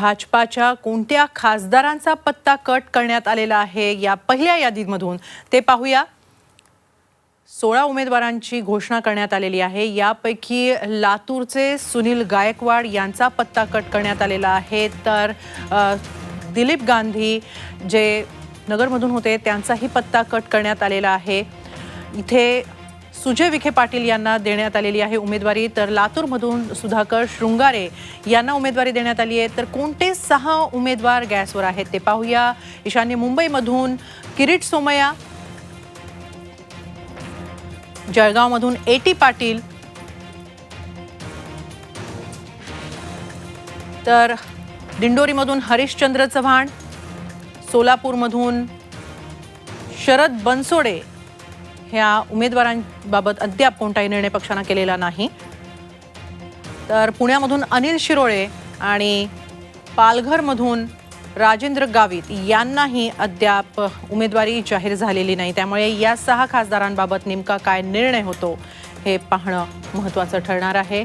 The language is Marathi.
भाजपाच्या कोणत्या खासदारांचा पत्ता कट करण्यात आलेला आहे या पहिल्या यादीमधून ते पाहूया. सोळा उमेदवारांची घोषणा करण्यात आलेली आहे. यापैकी लातूरचे सुनील गायकवाड यांचा पत्ता कट करण्यात आलेला आहे. तर दिलीप गांधी जे नगरमधून होते त्यांचाही पत्ता कट करण्यात आलेला आहे. इथे सुजय विखे पाटील यांना देण्यात आलेली आहे उमेदवारी. तर लातूरमधून सुधाकर शृंगारे यांना उमेदवारी देण्यात आली आहे. तर कोणते सहा उमेदवार गॅसवर आहेत ते पाहूया. ईशान्य मुंबईमधून किरीट सोमय्या जळगावमधून ए टी पाटील. तर दिंडोरीमधून हरिश्चंद्र चव्हाण सोलापूरमधून शरद बनसोडे ह्या उमेदवारांबाबत अद्याप कोणताही निर्णय पक्षानं केलेला नाही. तर पुण्यामधून अनिल शिरोळे आणि पालघरमधून राजेंद्र गावित यांनाही अद्याप उमेदवारी जाहीर झालेली नाही. त्यामुळे या सहा खासदारांबाबत नेमका काय निर्णय होतो हे पाहणं महत्त्वाचं ठरणार आहे.